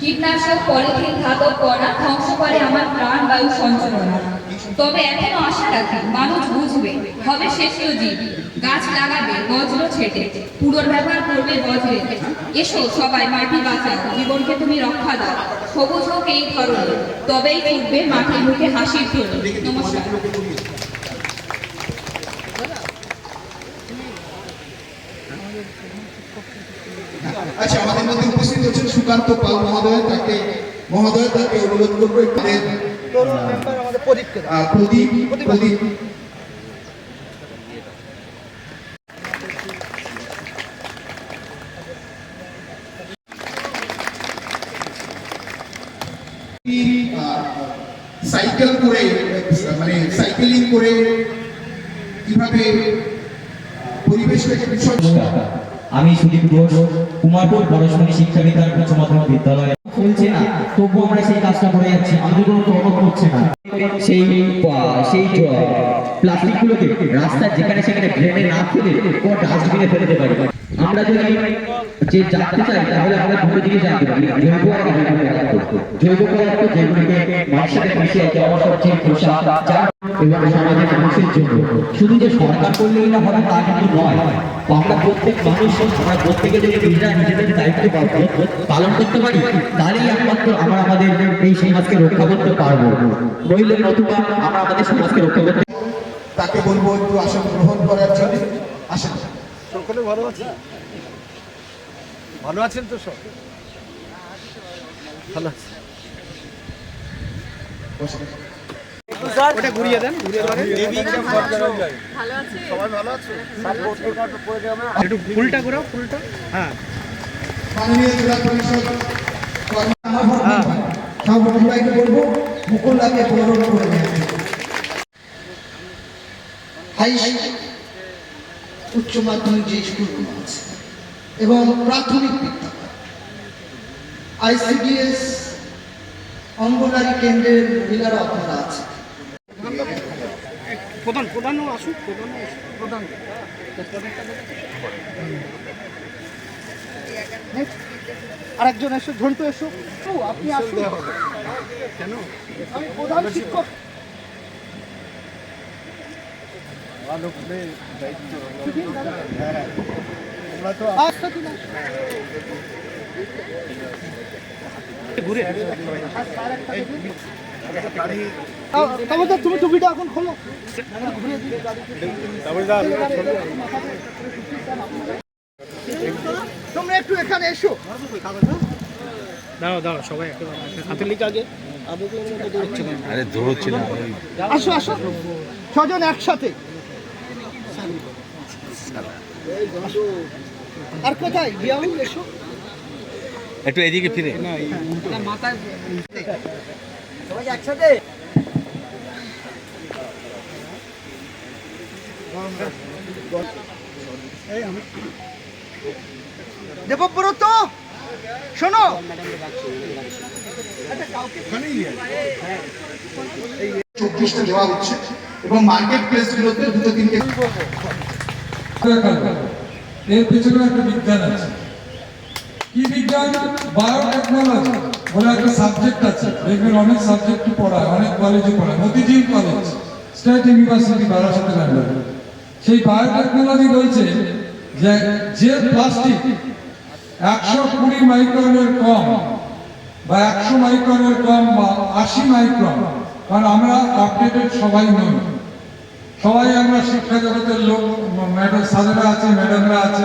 কীটনাশক, পলিথিন, ধাতব কণা ধ্বংস করে আমার প্রাণ, বায়ু, সঞ্চালনা। তবে এখনও আশা রাখি, মানুষ বুঝবে, হবে শ্রেষ্ঠ জীব। গাছ লাগাবে, বজ্র ছেটে পুনর্ব্যবহার করবে বজ্রে। এসো সবাই, মাটি বাঁচাও, জীবনকে তুমি রক্ষা দাও। সবুজ হোক এই ধরনের, তবেই ফুটবে মাটির মুখে হাসির ধ্বনি। নমস্কার। আচ্ছা সুকান্ত পাল মহোদয় তাকে মহোদয় তাকে অনুরোধ করব প্রদীপ প্রদীপ সাইকেল করে মানে সাইকেলিং করে কীভাবে পরিবেশটাকে বিষয় আমি সুদীপ ঘোষ, কুমারপুর পরশমণি শিক্ষা বিদ্যালয় উচ্চ মাধ্যমিক বিদ্যালয়ে। চলছে না, তবুও আমরা সেই কাজটা করে যাচ্ছি আমাদের কোনো প্রভাব করছে না। সেই সেই প্লাস্টিকগুলোকে রাস্তার যেখানে সেখানে ড্রেনে না ফেলে ও ডাস্টবিনে ফেলতে পারি। আমরা যদি যে জানতে চাই তাহলে আমরা দুটো জিনিস জানতে পারি। জৈব আর অজৈব পদার্থ জৈব পদার্থ যেগুলিকে মানুষের মিশে আমার সবচেয়ে খোসা এবং সমাজের মানুষের জন্য। শুধু যে সরকার করলেই না হবে তা কিন্তু নয়। আমরা প্রত্যেক মানুষ আমরা প্রত্যেকে যদি নিজেরা নিজেদের দায়িত্ব পালন- পালন করতে পারি তাহলেই একমাত্র আমরা আমাদের এই সমাজকে রক্ষা করতে পারব। নইলে নতুবা আমরা আমাদের সমাজকে রক্ষা করতে তাকে বলব একটু আসন গ্রহণ করার জন্য। আসেন। সকলে ভালো আছে ভালো আছেন তো সব? ভালো আছে। হ্যাঁ। সভাপতিকে বলব হাই উচ্চ মাধ্যমিক যে স্কুলগুলো আছে এবং প্রাথমিক বিদ্যালয়। আইসিডিএস অঙ্গনারী কেন্দ্রের মহিলারা আপনারা আছে। প্রধান প্রধানও আসুক প্রধানও আসুক। প্রধান। আরেকজন এসো ঝন্টু এসো। ও, আপনি আসুন। কেন? আমি প্রধান শিক্ষক। আচ্ছা, ঠিক আছে। তুমি টুপিটা এখন খোলো। তোমরা একটু এখানে এসো। দাঁড়াও দাঁড়াও সবাই হাতে লিখ আগে। আরে দৌড়চ্ছি না। আসো আসো। ছজন একসাথে। আর কোথায়? বিয়াউল এসো। একটু এদিকে ফিরে। সবাই একসাথে? দেবব্রত শোনো। চব্বিশটা দেওয়া হচ্ছে এবং মার্কেট প্লেসগুলোতে দুটো তিনটে এর একটা বিজ্ঞান আছে। কি বিজ্ঞান? বায়োটেকনোলজি বলে একটা সাবজেক্ট আছে। দেখবেন অনেক সাবজেক্ট পড়ায়, অনেক কলেজে পড়ায়। মতিঝিল কলেজ স্টেট ইউনিভার্সিটি বারাসাতে সেই বায়োটেকনোলজি বলছে যে যে প্লাস্টিক একশো কুড়ি মাইক্রনের কম বা একশো মাইক্রনের কম বা আশি মাইক্রন কারণ আমরা আপডেটেড সবাই নই। সবাই আমরা শিক্ষা জগতের লোক ম্যাডাম স্যারেরা আছে ম্যাডামরা আছে।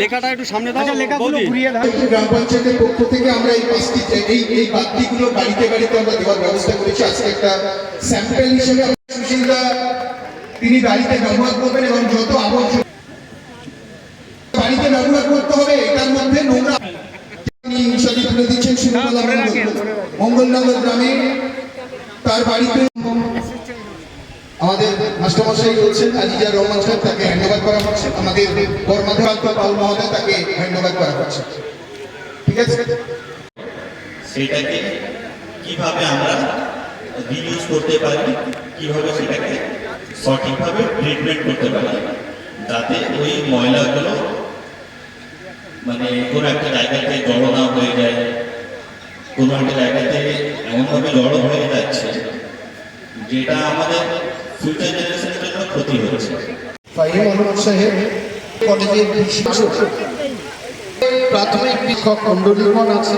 লেখাটা একটু সামনে দাও লেখাগুলো ঘুরিয়ে দাও। গ্রাম পঞ্চায়েতের পক্ষ থেকে আমরা এই পাঁচটি এই এই বাতিগুলো বাড়িতে বাড়িতে আমরা দেওয়ার ব্যবস্থা করেছি। আজকে একটা স্যাম্পল হিসেবে সুশীলদা তিনি বাড়িতে ব্যবহার করবেন এবং যত আবর্জনা বাড়িতে ব্যবহার করতে হবে এটার মধ্যে নোংরা তিনি হিসাবে তুলে দিচ্ছেন। মঙ্গলনগর গ্রামে তার বাড়িতে আমাদের মাস্টারমশাই রয়েছেন আজিজা রহমান সাহেব তাকে হ্যান্ড ওভার করা হচ্ছে। আমাদের কর্মাধ্যক্ষ পাল মহোদয় তাকে হ্যান্ড ওভার করা হচ্ছে। ঠিক আছে? সেটাকে কীভাবে আমরা রিউজ করতে পারি, কীভাবে সেটাকে সঠিকভাবে ট্রিটমেন্ট করতে পারি যাতে ওই ময়লাগুলো মানে কোনো একটা জায়গাতে জড়ো না হয়ে যায়, কোনো একটা জায়গাতে এমনভাবে জড়ো হয়ে যাচ্ছে যেটা আমাদের ফিউচার জেনারেশনের জন্য ক্ষতি হচ্ছে। সাহেব, কলেজের প্রাথমিক শিক্ষক মন্ডলীগণ আছে।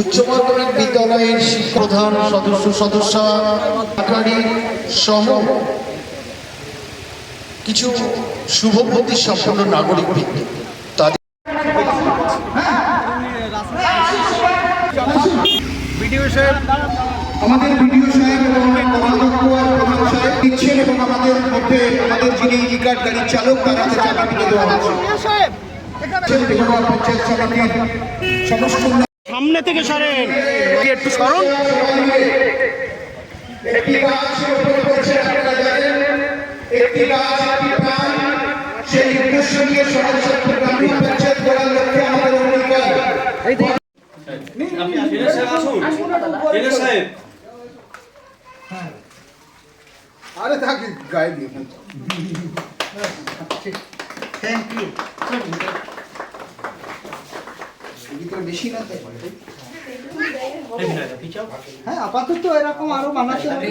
উচ্চ মাধ্যমিক বিদ্যালয়ের প্রধান সদস্য সদস্য সহ কিছু শুভবুদ্ধি সম্পন্ন নাগরিক বৃন্দ তাদের ভিডিও সাহেব আমাদের বিডিও সাহেব এবং কর্মাধ্যক্ষ আর প্রধান সাহেব দিচ্ছেন এবং আমাদের মধ্যে আমাদের যিনি ই কার্ড গাড়ির চালক তার হাতে চাবি তুলে দেওয়া হচ্ছে। পঞ্চায়েত সমিতির সমস্ত সামনে থেকে সরেন। একটু সরুন। একটি গাছ রোপণ করছে আপনারা জানেন। একটি গাছ একটি প্রাণ সেই উদ্দেশ্য নিয়ে সমাজ গ্রামীণ পঞ্চায়েত করার লক্ষ্যে আমাদের অঙ্গীকার। আরে থাকি গায়ে দিয়ে থ্যাংক ইউ বেশি না হ্যাঁ আপাতত এরকম আরও বানাতে হবে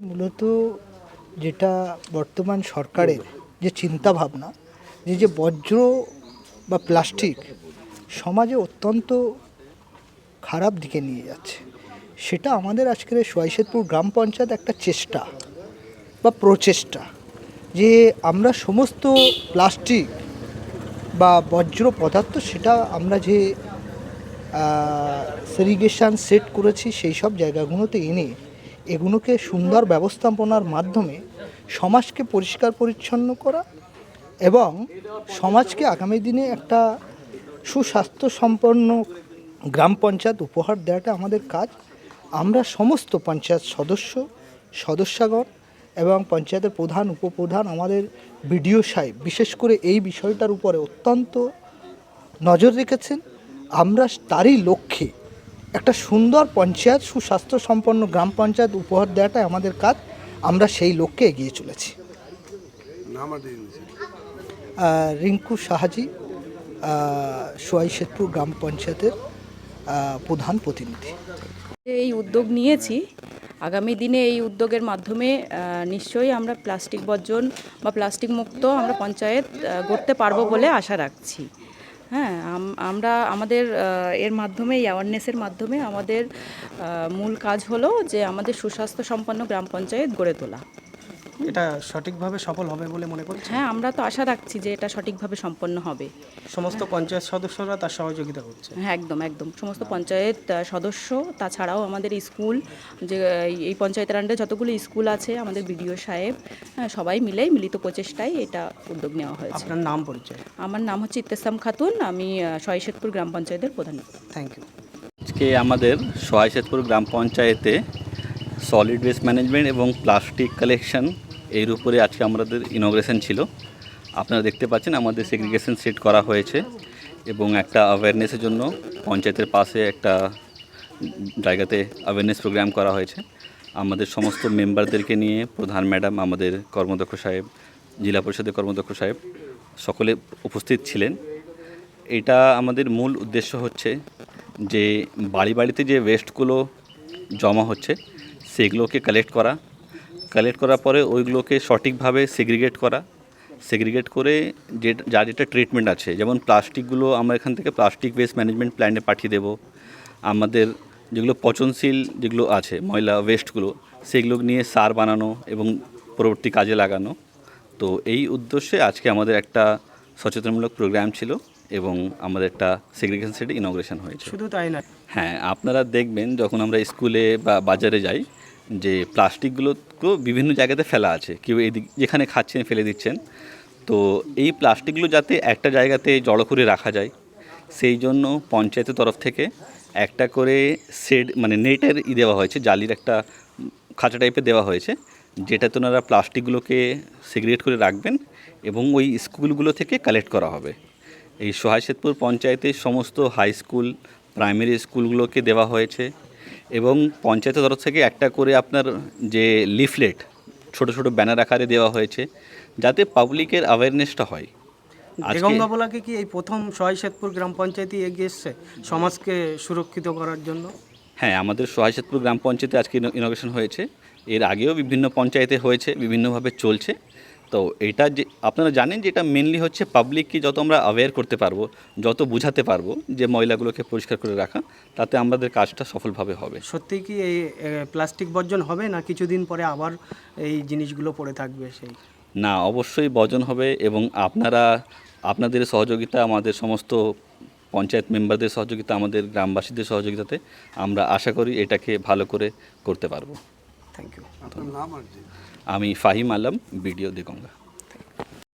মূলত যেটা বর্তমান সরকারের যে চিন্তা ভাবনা যে যে বজ্র বা প্লাস্টিক সমাজে অত্যন্ত খারাপ দিকে নিয়ে যাচ্ছে, সেটা আমাদের আজকের সোয়াইশেদপুর গ্রাম পঞ্চায়েত একটা চেষ্টা বা প্রচেষ্টা যে আমরা সমস্ত প্লাস্টিক বা বজ্র পদার্থ সেটা আমরা যে সেরিগেশন সেট করেছি সেই সব জায়গাগুলোতে এনে এগুলোকে সুন্দর ব্যবস্থাপনার মাধ্যমে সমাজকে পরিষ্কার পরিচ্ছন্ন করা এবং সমাজকে আগামী দিনে একটা সুস্বাস্থ্য সম্পন্ন গ্রাম পঞ্চায়েত উপহার দেওয়াটা আমাদের কাজ। আমরা সমস্ত পঞ্চায়েত সদস্য, সদস্যগণ এবং পঞ্চায়েতের প্রধান, উপপ্রধান, আমাদের বিডিও সাহেব বিশেষ করে এই বিষয়টার উপরে অত্যন্ত নজর রেখেছেন। আমরা তারই লক্ষ্যে একটা সুন্দর পঞ্চায়েত সুস্বাস্থ্য সম্পন্ন গ্রাম পঞ্চায়েত উপহার দেওয়াটাই আমাদের কাজ। আমরা সেই লক্ষ্যে এগিয়ে চলেছি। রিঙ্কু সাহাজি সোয়াই শেতপুর গ্রাম পঞ্চায়েতের প্রধান প্রতিনিধি। এই উদ্যোগ নিয়েছি আগামী দিনে এই উদ্যোগের মাধ্যমে নিশ্চয়ই আমরা প্লাস্টিক বর্জন বা প্লাস্টিক মুক্ত আমরা পঞ্চায়েত গড়তে পারব বলে আশা রাখছি। হ্যাঁ আম- আমরা আমাদের এর মাধ্যমে অ্যাওয়ারনেসের মাধ্যমে আমাদের মূল কাজ হলো যে আমাদের সুস্বাস্থ্য সম্পন্ন গ্রাম পঞ্চায়েত গড়ে তোলা। এটা সঠিকভাবে সফল হবে বলে মনে করছি হ্যাঁ আমরা তো আশা রাখছি যে এটা সঠিকভাবে সম্পন্ন হবে। সমস্ত পঞ্চায়েত সদস্যরা তার সহযোগিতা করছে। হ্যাঁ একদম একদম। সমস্ত পঞ্চায়েত সদস্য তাছাড়াও আমাদের স্কুল যে এই- এই পঞ্চায়েতের আন্ডারে যতগুলো স্কুল আছে আমাদের বিডিও সাহেব হ্যাঁ, সবাই মিলে মিলিত প্রচেষ্টায় এটা উদ্যোগ নেওয়া হয়েছে। আপনার নাম পরিচয়? আমার নাম হচ্ছে ইত্তেসাম খাতুন আমি শয়শেদপুর গ্রাম পঞ্চায়েতের প্রধান। থ্যাংক ইউ আজকে আমাদের সোহাইশেদপুর গ্রাম পঞ্চায়েতে সলিড ওয়েস্ট ম্যানেজমেন্ট এবং প্লাস্টিক কালেকশন এর উপরে আজকে আমাদের ইনোগ্রেশন ছিল। আপনারা দেখতে পাচ্ছেন আমাদের সেগ্রিগেশন সেট করা হয়েছে এবং একটা অ্যাওয়ারনেসের জন্য পঞ্চায়েতের পাশে একটা জায়গাতে অ্যাওয়ারনেস প্রোগ্রাম করা হয়েছে। আমাদের সমস্ত মেম্বারদেরকে নিয়ে প্রধান ম্যাডাম, আমাদের কর্মদক্ষ সাহেব, জেলা পরিষদের কর্মদক্ষ সাহেব সকলে উপস্থিত ছিলেন। এটা আমাদের মূল উদ্দেশ্য হচ্ছে যে বাড়ি বাড়িতে যে ওয়েস্টগুলো জমা হচ্ছে, সেগুলোকে কালেক্ট করা। কালেক্ট করার পরে ওইগুলোকে সঠিকভাবে সেগ্রিগেট করা। সেগ্রিগেট করে যে যা যেটা ট্রিটমেন্ট আছে যেমন প্লাস্টিকগুলো আমরা এখান থেকে প্লাস্টিক ওয়েস্ট ম্যানেজমেন্ট প্ল্যান্টে পাঠিয়ে দেবো। আমাদের যেগুলো পচনশীল যেগুলো আছে ময়লা ওয়েস্টগুলো সেগুলো নিয়ে সার বানানো এবং পরবর্তী কাজে লাগানো। তো এই উদ্দেশ্যে আজকে আমাদের একটা সচেতনমূলক প্রোগ্রাম ছিল এবং আমাদের একটা সেগ্রিগেশন সেটে ইনগ্রেশন হয়েছে। শুধু তাই না হ্যাঁ আপনারা দেখবেন যখন আমরা স্কুলে বা বাজারে যাই যে প্লাস্টিকগুলো তো বিভিন্ন জায়গাতে ফেলা আছে। কেউ এদিক, যেখানে খাচ্ছেন ফেলে দিচ্ছেন। তো এই প্লাস্টিকগুলো যাতে একটা জায়গাতে জড়ো করে রাখা যায়, সেই জন্য পঞ্চায়েতের তরফ থেকে একটা করে শেড মানে নেটের ই দেওয়া হয়েছে, জালির একটা খাঁচা টাইপের দেওয়া হয়েছে, যেটাতে ওনারা প্লাস্টিকগুলোকে সিগারেট করে রাখবেন এবং ওই স্কুলগুলো থেকে কালেক্ট করা হবে। এই সহায়শেদপুর পঞ্চায়েতের সমস্ত হাই স্কুল, প্রাইমারি স্কুলগুলোকে দেওয়া হয়েছে। এবং পঞ্চায়েতের তরফ থেকে একটা করে আপনার যে লিফলেট ছোট ছোট ব্যানার আকারে দেওয়া হয়েছে যাতে পাবলিকের অ্যাওয়ারনেসটা হয়। আজকে দেগঙ্গা বলাকে কি এই প্রথম সহায়শেদপুর গ্রাম পঞ্চায়েতই এগিয়ে এসছে সমাজকে সুরক্ষিত করার জন্য? হ্যাঁ আমাদের সহায়শেদপুর গ্রাম পঞ্চায়েতে আজকে ইনোগ্রেশন হয়েছে। এর আগেও বিভিন্ন পঞ্চায়েতে হয়েছে বিভিন্নভাবে চলছে। তো এটা যে আপনারা জানেন যে এটা মেনলি হচ্ছে পাবলিককে যত আমরা অ্যাওয়্যার করতে পারব যত বোঝাতে পারব যে ময়লাগুলোকে পরিষ্কার করে রাখা তাতে আমাদের কাজটা সফলভাবে হবে। সত্যি কি এই প্লাস্টিক বর্জন হবে না কিছুদিন পরে আবার এই জিনিসগুলো পড়ে থাকবে সেই? না অবশ্যই বর্জন হবে এবং আপনারা আপনাদের সহযোগিতা আমাদের সমস্ত পঞ্চায়েত মেম্বারদের সহযোগিতা আমাদের গ্রামবাসীদের সহযোগিতাতে আমরা আশা করি এটাকে ভালো করে করতে পারব। থ্যাংক ইউ আমি ফাহিম আলম ভিডিও দিগঙ্গা।